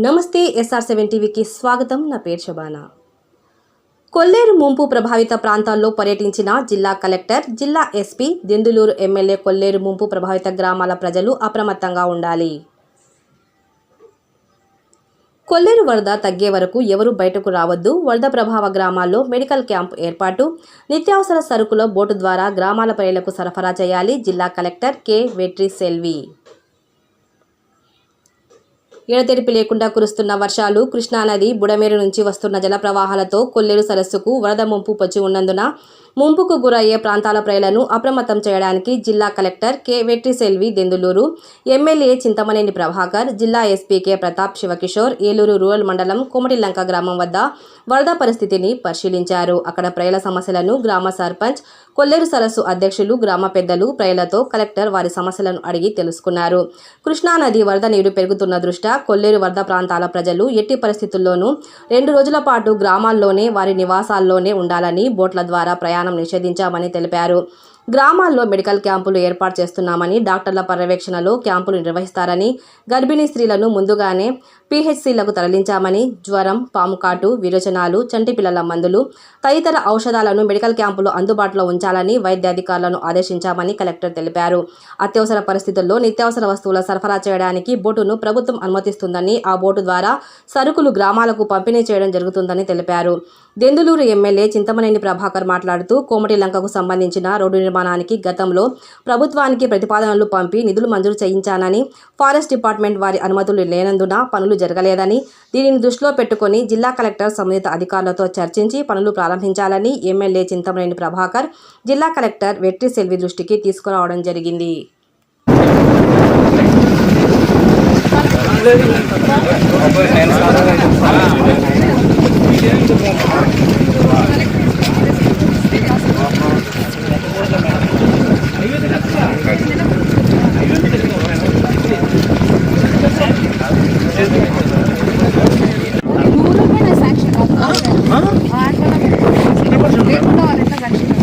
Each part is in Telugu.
నమస్తే ఎస్ఆర్ సెవెన్ టీవీకి స్వాగతం. నా పేరు శబానా. కొల్లేరు ముంపు ప్రభావిత ప్రాంతాల్లో పర్యటించిన జిల్లా కలెక్టర్ జిల్లా ఎస్పీ దెందులూరు ఎమ్మెల్యే కొల్లేరు ముంపు ప్రభావిత గ్రామాల ప్రజలు అప్రమత్తంగా ఉండాలి. కొల్లేరు వరద తగ్గే వరకు ఎవరూ బయటకు రావద్దు. వరద ప్రభావ గ్రామాల్లో మెడికల్ క్యాంప్ ఏర్పాటు. నిత్యావసర సరుకుల బోటు ద్వారా గ్రామాల ప్రజలకు సరఫరా చేయాలి. జిల్లా కలెక్టర్ కె. వెట్రి సెల్వి ఎడతెరిపి లేకుండా కురుస్తున్న వర్షాలు కృష్ణానది బుడమేరు నుంచి వస్తున్న జల ప్రవాహాలతో కొల్లేరు సరస్సుకు వరద ముంపు పొచ్చి ఉన్నందున ముంపుకు గురయ్యే ప్రాంతాల ప్రజలను అప్రమత్తం చేయడానికి జిల్లా collector K. Vetri Selvi Denduluru MLA Chintamaneni Prabhakar జిల్లా SP K. Pratap Sivakishore Eluru rural మండలం కోమటిలంక గ్రామం వద్ద వరద పరిస్థితిని పరిశీలించారు. అక్కడ ప్రజల సమస్యలను గ్రామ సర్పంచ్ కొల్లేరు సరస్సు అధ్యక్షులు గ్రామ పెద్దలు ప్రజలతో కలెక్టర్ వారి సమస్యలను అడిగి తెలుసుకున్నారు. కృష్ణానది వరద నీరు పెరుగుతున్న దృష్ట్యా కొల్లేరు వరద ప్రాంతాల ప్రజలు ఎట్టి పరిస్థితుల్లోనూ రెండు రోజుల పాటు గ్రామాల్లోనే వారి నివాసాల్లోనే ఉండాలని బోట్ల ద్వారా ప్రయాణం నిషేధించామని తెలిపారు. గ్రామాల్లో మెడికల్ క్యాంపులు ఏర్పాటు చేస్తున్నామని డాక్టర్ల పర్యవేక్షణలో క్యాంపులు నిర్వహిస్తారని గర్భిణీ స్త్రీలను ముందుగానే పీహెచ్సీలకు తరలించామని జ్వరం పాముకాటు విరోచనాలు చంటి పిల్లల మందులు తదితర ఔషధాలను మెడికల్ క్యాంపులో అందుబాటులో ఉంచాలని వైద్యాధికారులను ఆదేశించామని కలెక్టర్ తెలిపారు. అత్యవసర పరిస్థితుల్లో నిత్యావసర వస్తువుల సరఫరా చేయడానికి బోటును ప్రభుత్వం అనుమతిస్తుందని ఆ బోటు ద్వారా సరుకులు గ్రామాలకు పంపిణీ చేయడం జరుగుతుందని తెలిపారు. దెందులూరు ఎమ్మెల్యే చింతమనేని ప్రభాకర్ మాట్లాడుతూ కోమటి లంకకు సంబంధించిన రోడ్డు నిర్మాణానికి గతంలో ప్రభుత్వానికి ప్రతిపాదనలు పంపి నిధులు మంజూరు చేయించానని ఫారెస్ట్ డిపార్ట్మెంట్ వారి అనుమతులు లేనందున పనులు జరగలేదని దీనిని దృష్టిలో పెట్టుకొని జిల్లా కలెక్టర్ సంబంధిత అధికారులతో చర్చించి పనులు ప్రారంభించాలని ఎమ్మెల్యే చింతమనేని ప్రభాకర్ జిల్లా కలెక్టర్ వెట్రి సెల్వి దృష్టికి తీసుకురావడం జరిగింది.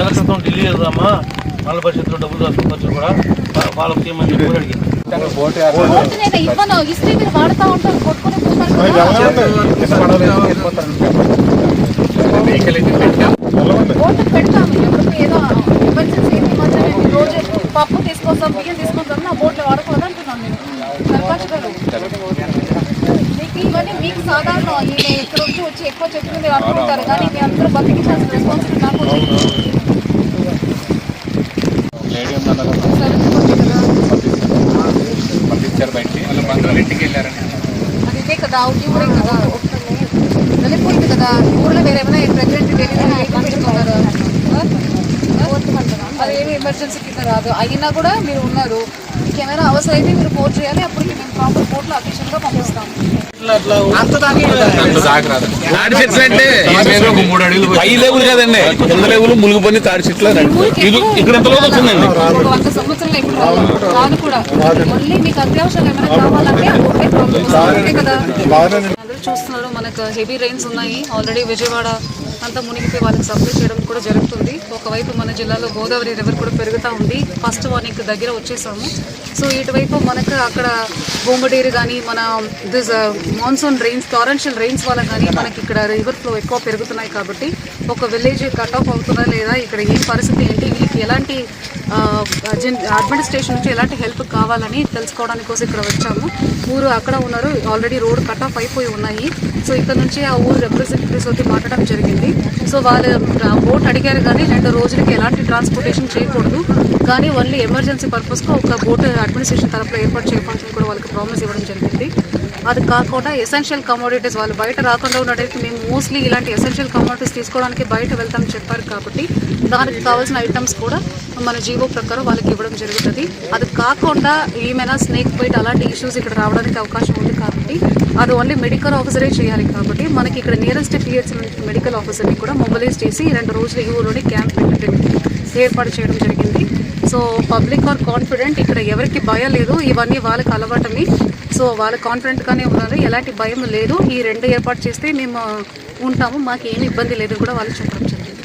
రెండు క్రితం ఢిల్లీ వెళ్దామా? వాళ్ళ పరిస్థితుల్లో డబ్బులు దాచుకోవచ్చు కూడా వాళ్ళకి ఏమని చెప్పి పప్పు తీసుకొస్తాం బియ్యం తీసుకొస్తాం నా బోట్లు వాడకూడదు అంటున్నాను నేను మీకు ఇవన్నీ మీకు సాధారణ. ఈయన ఎక్కడ వచ్చి ఎక్కువ చెప్తుంది అనుకుంటారు. కానీ మీ అందరూ బతికించాల్సిన రెస్పాన్సిబిలిటీ నాకు పంపించారు బయటికి బంధువుల ఇంటికి వెళ్ళారని అది ఇదే కదా ఈ కదా. వెళ్ళిపోయింది కదా. ఊర్లో వేరే ఏమైనా ప్రెగ్నెంట్ డెలివరీ పంపించుకున్నారు అది ఏమి ఎమర్జెన్సీ కింద రాదు. అయినా కూడా మీరు ఉన్నారు. మీకు ఏమైనా అవసరం అయితే మీరు ఫోన్ చేయాలి అప్పటికి మేము ప్రాపర్ కోర్టులో అఫీషియల్గా పంపిస్తాం. అట్లా అంత దాకా మూడు అడుగులు పై లెవెల్ కదండి. కింద లెవెల్ మునిగిపోయి తాడి చెట్లు ఇది ఇక్కడ ఎంత లోతు వచ్చిందండి వంద సంవత్సరాలు ఎప్పుడు రాదు. రాదు. కూడా. మళ్ళీ మీకు అత్యవసరం ఏమైనా కావాలంటే కదా? చూస్తున్నారు. మనకు హెవీ రైన్స్ ఉన్నాయి. ఆల్రెడీ విజయవాడ అంతా మునిగిపోయి వాళ్ళకి సప్లై చేయడం కూడా జరుగుతుంది. ఒకవైపు మన జిల్లాలో గోదావరి రివర్ కూడా పెరుగుతూ ఉంది. ఫస్ట్ వానికి దగ్గర వచ్చేసాము. సో ఇటువైపు మనకు అక్కడ బొమ్మడేరు కానీ మన this monsoon rains torrential rains వల్ల కానీ మనకి ఇక్కడ రివర్ ఫ్లో ఎక్కువ పెరుగుతున్నాయి కాబట్టి ఒక విలేజ్ కట్ ఆఫ్ అవుతుందా లేదా ఇక్కడ ఏం పరిస్థితి ఏంటి వీళ్ళకి ఎలాంటి అడ్మినిస్ట్రేషన్ నుంచి ఎలాంటి హెల్ప్ కావాలని తెలుసుకోవడానికి కోసం ఇక్కడ వచ్చాము. ఊరు అక్కడ ఉన్నారు. ఆల్రెడీ రోడ్ కట్ ఆఫ్ అయిపోయి ఉన్నాయి. సో ఇక్కడ నుంచి ఆ ఊరు రిప్రజెంటేటివ్స్ తోటి మాట్లాడడం జరిగింది. సో వాళ్ళు బోట్ అడిగారు కానీ రెండు రోజులకి ఎలాంటి ట్రాన్స్పోర్టేషన్ చేయకూడదు. కానీ ఓన్లీ ఎమర్జెన్సీ పర్పస్గా ఒక బోట్ అడ్మినిస్ట్రేషన్ తరఫున ఏర్పాటు చేయడానికి కూడా వాళ్ళకి ప్రామిస్ ఇవ్వడం జరిగింది. అది కాకుండా ఎసెన్షియల్ కమోడిటీస్ వాళ్ళు బయట రాకుండా ఉండడానికి మేము మోస్ట్లీ ఇలాంటి ఎసెన్షియల్ కమోడిటీస్ తీసుకోవడానికి బయట వెళ్తాం చెప్పారు కాబట్టి దానికి కావాల్సిన ఐటమ్స్ కూడా మన జీవో ప్రకారం వాళ్ళకి ఇవ్వడం జరుగుతుంది. అది కాకుండా ఏమైనా స్నేక్ బైట్ అలాంటి ఇష్యూస్ ఇక్కడ రావడానికి అవకాశం ఉంది కాబట్టి అది ఓన్లీ మెడికల్ ఆఫీసరే చేయాలి కాబట్టి మనకి ఇక్కడ నియరెస్ట్ పిహెచ్ మెడికల్ ఆఫీసర్ని కూడా మొబిలైజ్ చేసి రెండు రోజులు ఈ క్యాంప్ ఏర్పాటు చేయడం జరిగింది. So public are confident. ఇక్కడ ఎవరికి భయం లేదు. ఇవన్నీ వాళ్ళకి అలవాటమి. సో వాళ్ళు కాన్ఫిడెంట్గానే ఉన్నారు. ఎలాంటి భయం లేదు. ఈ రెండు ఏర్పాటు చేస్తే మేము ఉంటాము. మాకు ఏమి ఇబ్బంది లేదు. కూడా వాళ్ళు చెప్పడం జరిగింది.